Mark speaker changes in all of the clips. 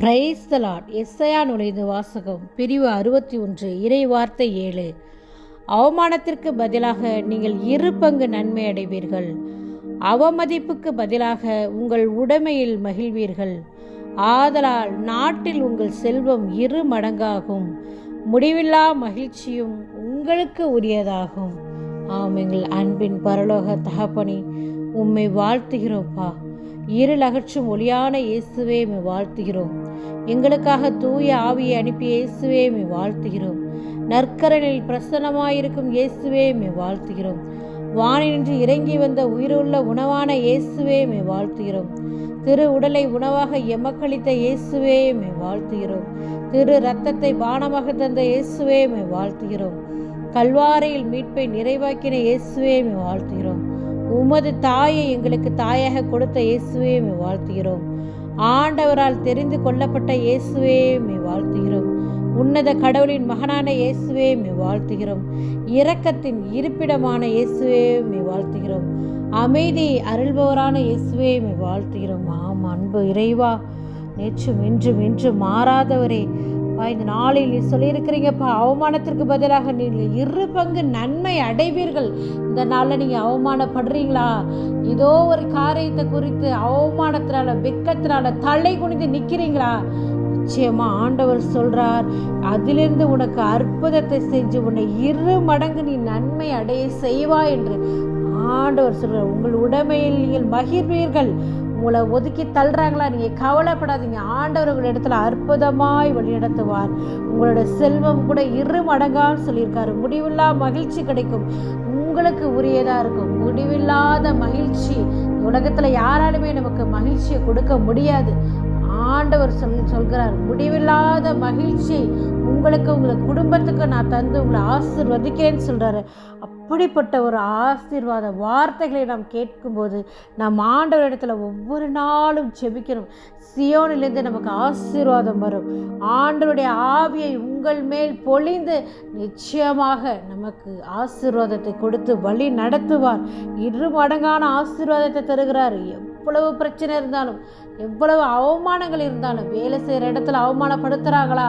Speaker 1: Price தலாட் எஸ்ஐயா நுழைந்து வாசகம் பிரிவு அறுபத்தி ஒன்று இறை வார்த்தை ஏழு. அவமானத்திற்கு பதிலாக நீங்கள் இரு பங்கு நன்மை அடைவீர்கள். அவமதிப்புக்கு பதிலாக உங்கள் உடைமையில் மகிழ்வீர்கள். ஆதலால் நாட்டில் உங்கள் செல்வம் இரு மடங்காகும். முடிவில்லா மகிழ்ச்சியும் உங்களுக்கு உரியதாகும். ஆம் எங்கள் அன்பின் பரலோக தகப்பனி உம்மை வாழ்த்துகிறோம்ப்பா. இருள் அகற்றும் ஒளியான இயேசுவே வாழ்த்துகிறோம். எங்களுக்காக தூய ஆவியை அனுப்பிய இயேசுவே மே வாழ்த்துகிறோம். நற்கரனில் பிரசன்னமாயிருக்கும் இயேசுவே மே வாழ்த்துகிறோம். வானின்று இறங்கி வந்த உயிருள்ள உணவான இயேசுவே மே வாழ்த்துகிறோம். திரு உடலை உணவாக எமக்களித்த இயேசுவே மே வாழ்த்துகிறோம். திரு ரத்தத்தை பானமாக தந்த இயேசுவே மே வாழ்த்துகிறோம். கல்வாரையில் மீட்பை நிறைவாக்கின இயேசுவே மை வாழ்த்துகிறோம். உமது தாயை எங்களுக்கு தாயாக கொடுத்த இயேசுவே மே வாழ்த்துகிறோம். ஆண்டவரால் தெரிந்து கொள்ளப்பட்ட இயேசுவே மே வாழ்த்துகிறோம். உன்னத கடவுளின் மகனான இயேசுவே மே வாழ்த்துகிறோம். இரக்கத்தின் இருப்பிடமான இயேசுவே மே வாழ்த்துகிறோம். அமைதி அருள்பவரான இயேசுவே மே வாழ்த்துகிறோம். ஆம் அன்பு இறைவா நேற்றும் இன்றும் இன்று மாறாதவரே இந்த நாளில் நீ சொல்லியிருக்கிறீங்கப்பா அவமானத்திற்கு பதிலாக நீங்கள் இரு பங்கு நன்மை அடைவீர்கள். இந்த நாளில் நீங்கள் அவமானப்படுறீங்களா? ஏதோ ஒரு காரியத்தை குறித்து அவமானத்தினால வெக்கத்தினால தலை குனிந்து நிற்கிறீங்களா நிச்சயமா ஆண்டவர் சொல்றார் அதிலிருந்து உனக்கு அற்புதத்தை செஞ்சு உன்னை இரு மடங்கு நீ நன்மை அடைய செய்வா என்று. ஆண்டவர் சொல்றார் உங்கள் உடைமையில் நீங்கள் மகிழ்வீர்கள். உங்களை ஒதுக்கி தள்ளுறாங்களா? நீங்கள் கவலைப்படாதீங்க. ஆண்டவர் உங்கள் இடத்துல அற்புதமாய் வழிநடத்துவார். உங்களோட செல்வம் கூட இரு மடங்கான்னு சொல்லியிருக்காரு. முடிவில்லா மகிழ்ச்சி கிடைக்கும். உங்களுக்கு உரியதாக இருக்கும். முடிவில்லாத மகிழ்ச்சி உலகத்தில் யாராலுமே நமக்கு மகிழ்ச்சியை கொடுக்க முடியாது. ஆண்டவர் சொல் சொல்கிறார் முடிவில்லாத மகிழ்ச்சி உங்களுக்கு உங்களை குடும்பத்துக்கு நான் தந்து உங்களை ஆசிர்வதிக்கிறேன்னு சொல்கிறாரு அப்படிப்பட்ட ஒரு ஆசீர்வாத வார்த்தைகளை நாம் கேட்கும்போது நாம் ஆண்டவர் இடத்துல ஒவ்வொரு நாளும் செபிக்கணும் சியோனிலிருந்து நமக்கு ஆசீர்வாதம் வரும். ஆண்டவருடைய ஆவியை உங்கள் மேல் பொழிந்து நிச்சயமாக நமக்கு ஆசீர்வாதத்தை கொடுத்து வழி நடத்துவார். இரு மடங்கான ஆசீர்வாதத்தை தருகிறார். எவ்வளவு பிரச்சனை இருந்தாலும் எவ்வளவு அவமானங்கள் இருந்தாலும் வேலை செய்கிற இடத்துல அவமானப்படுத்துகிறாங்களா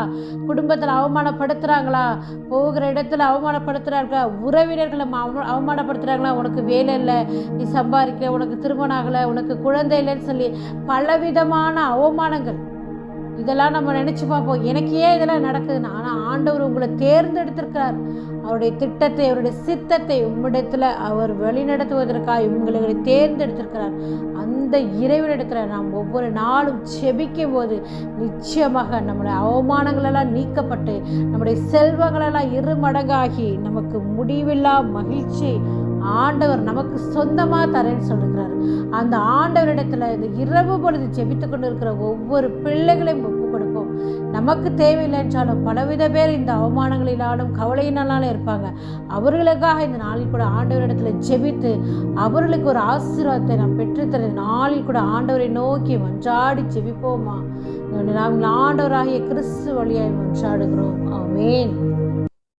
Speaker 1: குடும்பத்தில் அவமானப்படுத்துகிறாங்களா போகிற இடத்துல அவமானப்படுத்துகிறார்களா உறவினர்களை அவ அவமானப்படுத்துகிறாங்களா உனக்கு வேலை இல்லை நீ சம்பாதிக்க உனக்கு திருமணம் ஆகலை உனக்கு குழந்தை இல்லைன்னு சொல்லி பலவிதமான அவமானங்கள். இதெல்லாம் நம்ம நினச்சி பார்ப்போம். எனக்கு ஏன் இதெல்லாம் நடக்குதுன்னு ஆனால் ஆண்டவர் உங்களை தேர்ந்தெடுத்திருக்கிறார். அவருடைய திட்டத்தை அவருடைய சித்தத்தை உம்மிடத்தில் அவர் வழிநடத்துவதற்காக உங்களை தேர்ந்தெடுத்திருக்கிறார். அந்த இறைவனிடத்தில் நாம் ஒவ்வொரு நாளும் செபிக்கும் போது நிச்சயமாக நம்முடைய அவமானங்களெல்லாம் நீக்கப்பட்டு நம்முடைய செல்வங்களெல்லாம் இரு மடங்காகி நமக்கு முடிவில்லா மகிழ்ச்சி ஆண்டவர் நமக்கு சொந்தமாக தரேன்னு சொல்லுகிறார். அந்த ஆண்டவரிடத்தில் இந்த இரவு பொழுது ஜெபித்து கொண்டு இருக்கிற ஒவ்வொரு பிள்ளைகளையும் ஒப்பு கொடுப்போம். நமக்கு தேவையில்லைன்றாலும் பலவித பேர் இந்த அவமானங்களினாலும் கவலையினாலும் இருப்பாங்க. அவர்களுக்காக இந்த நாளில் கூட ஆண்டவரிடத்தில் ஜெபித்து அவர்களுக்கு ஒரு ஆசீர்வாதத்தை நாம் பெற்றுத்தர நாளில் கூட ஆண்டவரை நோக்கி மன்றாடி ஜெபிப்போமா? நாம் ஆண்டவராகிய கிறிஸ்து வழியாய் மன்றாடுகிறோம். ஆமேன்.